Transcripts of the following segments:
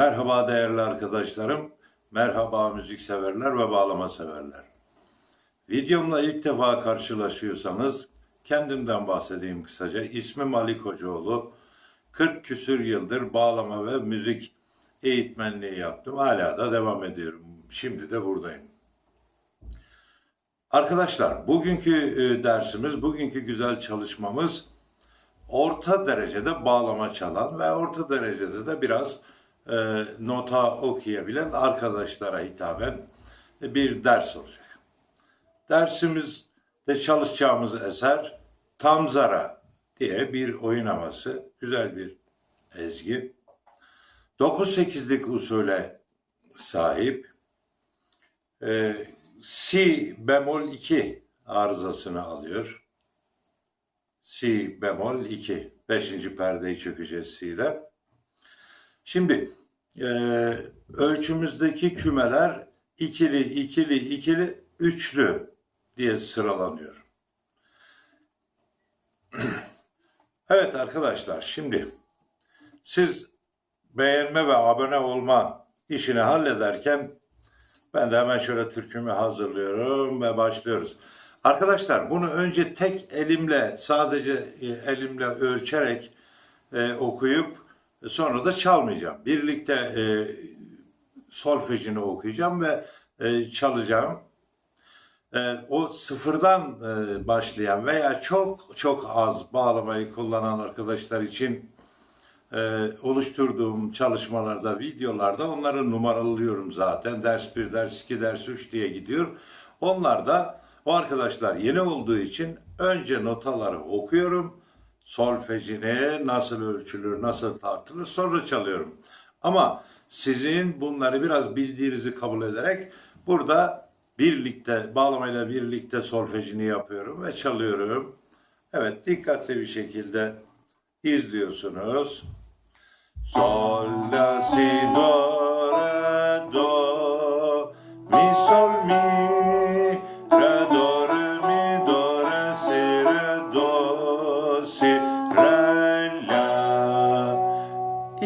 Merhaba değerli arkadaşlarım, merhaba müzik severler ve bağlama severler. Videomla ilk defa karşılaşıyorsanız kendimden bahsedeyim kısaca. İsmim Ali Kocaoğlu. 40 küsür yıldır bağlama ve müzik eğitmenliği yaptım. Hala da devam ediyorum. Şimdi de buradayım. Arkadaşlar bugünkü e, dersimiz, bugünkü güzel çalışmamız orta derecede bağlama çalan ve orta derecede de biraz e, nota okuyabilen arkadaşlara hitaben bir ders olacak. Dersimizde çalışacağımız eser Tamzara diye bir oyun havası, güzel bir ezgi. 9-8'lik usule sahip. E, si bemol 2 arızasını alıyor. Si bemol 2. Beşinci perdeyi çökeceğiz si ile. Şimdi e, ölçümüzdeki kümeler ikili, ikili, ikili, üçlü diye sıralanıyor. evet arkadaşlar şimdi siz beğenme ve abone olma işini hallederken ben de hemen şöyle türkümü hazırlıyorum ve başlıyoruz. Arkadaşlar bunu önce tek elimle sadece e, elimle ölçerek e, okuyup sonra da çalmayacağım. Birlikte e, solfejini okuyacağım ve e, çalacağım. E, o sıfırdan e, başlayan veya çok çok az bağlamayı kullanan arkadaşlar için e, oluşturduğum çalışmalarda, videolarda onları numaralıyorum zaten. Ders 1, ders 2, ders 3 diye gidiyor. Onlar da o arkadaşlar yeni olduğu için önce notaları okuyorum. Solfejini nasıl ölçülür, nasıl tartılır sonra çalıyorum. Ama sizin bunları biraz bildiğinizi kabul ederek burada birlikte, bağlamayla birlikte solfejini yapıyorum ve çalıyorum. Evet, dikkatli bir şekilde izliyorsunuz. Sol, la, si, do, re, do,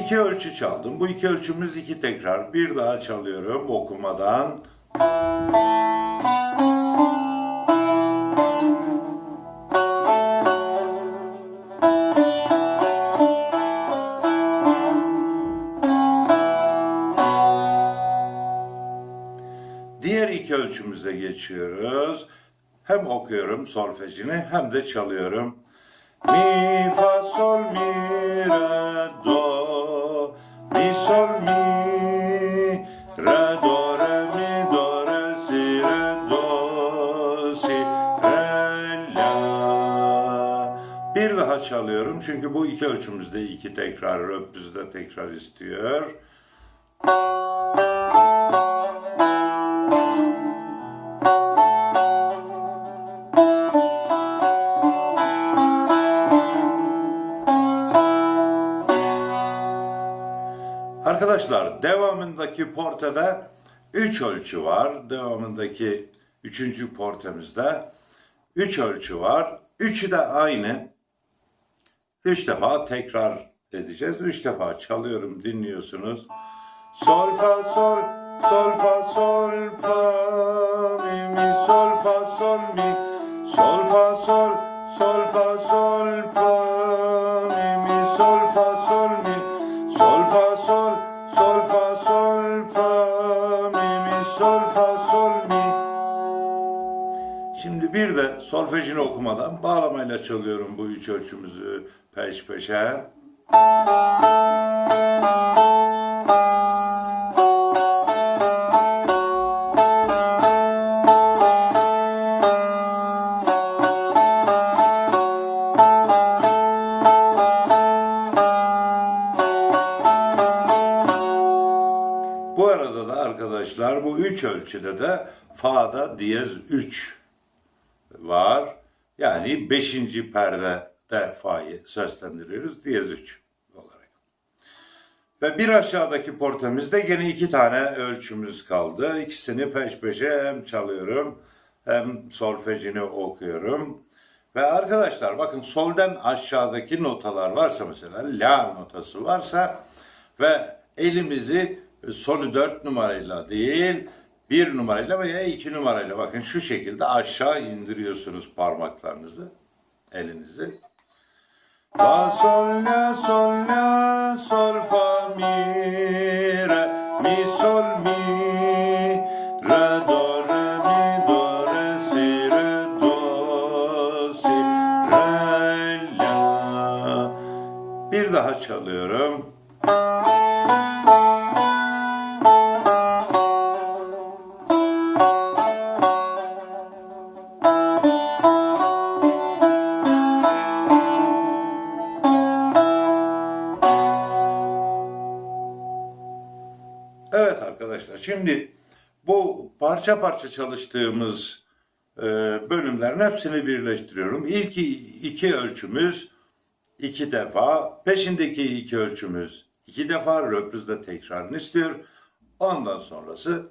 İki ölçü çaldım. Bu iki ölçümüz iki tekrar. Bir daha çalıyorum okumadan. Diğer iki ölçümüze geçiyoruz. Hem okuyorum solfejini hem de çalıyorum. Mi, fa, sol, mi, re, do. Sol, mi, re, do, re, mi, do, re, si, re, do, si, re, la. Bir daha çalıyorum çünkü bu iki ölçümüzde iki tekrar, öpüzde tekrar istiyor. Arkadaşlar devamındaki portada 3 ölçü var. Devamındaki 3. portemizde 3 ölçü var. Üçü de aynı. 3 defa tekrar edeceğiz. 3 defa çalıyorum dinliyorsunuz. Sol fa sol sol fa bir de solfejini okumadan bağlamayla çalıyorum bu üç ölçümüzü peş peşe. Bu arada da arkadaşlar bu üç ölçüde de Fa'da diyez 3 var. Yani beşinci perdede Fa'yı seslendiriyoruz diyez 3 olarak. Ve bir aşağıdaki portemizde gene iki tane ölçümüz kaldı. İkisini peş peşe hem çalıyorum hem solfejini okuyorum. Ve arkadaşlar bakın soldan aşağıdaki notalar varsa mesela la notası varsa ve elimizi solü 4 numarayla değil bir numarayla veya iki numarayla bakın şu şekilde aşağı indiriyorsunuz parmaklarınızı elinizi. La sol la sol la sol fa mi re mi sol mi re do bir daha çalıyorum. Arkadaşlar şimdi bu parça parça çalıştığımız e, bölümlerin hepsini birleştiriyorum. İlk iki ölçümüz iki defa, peşindeki iki ölçümüz iki defa röprizde tekrarını istiyor. Ondan sonrası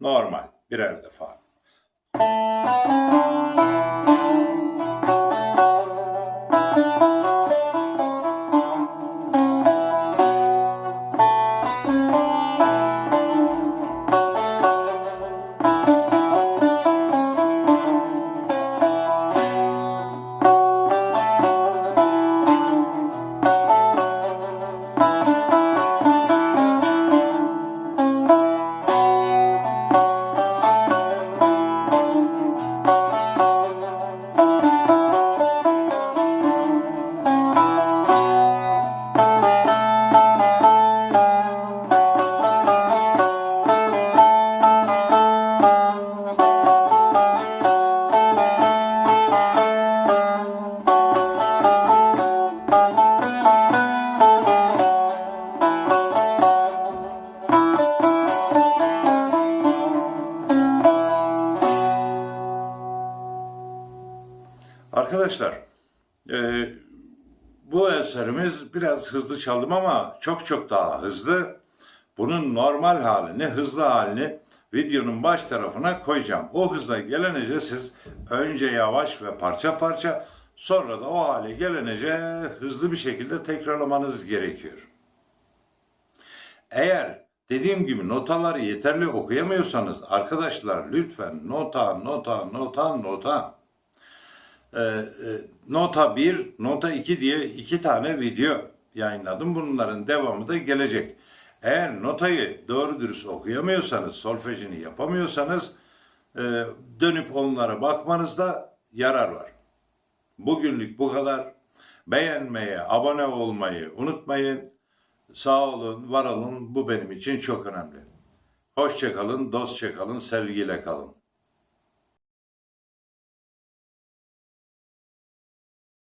normal birer defa. Arkadaşlar, e, bu eserimiz biraz hızlı çaldım ama çok çok daha hızlı. Bunun normal halini, hızlı halini videonun baş tarafına koyacağım. O hızla gelince siz önce yavaş ve parça parça sonra da o hale gelince hızlı bir şekilde tekrarlamanız gerekiyor. Eğer dediğim gibi notaları yeterli okuyamıyorsanız arkadaşlar lütfen nota nota nota nota e, e, nota 1, nota 2 diye iki tane video yayınladım. Bunların devamı da gelecek. Eğer notayı doğru dürüst okuyamıyorsanız, solfejini yapamıyorsanız e, dönüp onlara bakmanızda yarar var. Bugünlük bu kadar. Beğenmeyi, abone olmayı unutmayın. Sağ olun, var olun. Bu benim için çok önemli. Hoşçakalın, dostça kalın, sevgiyle kalın.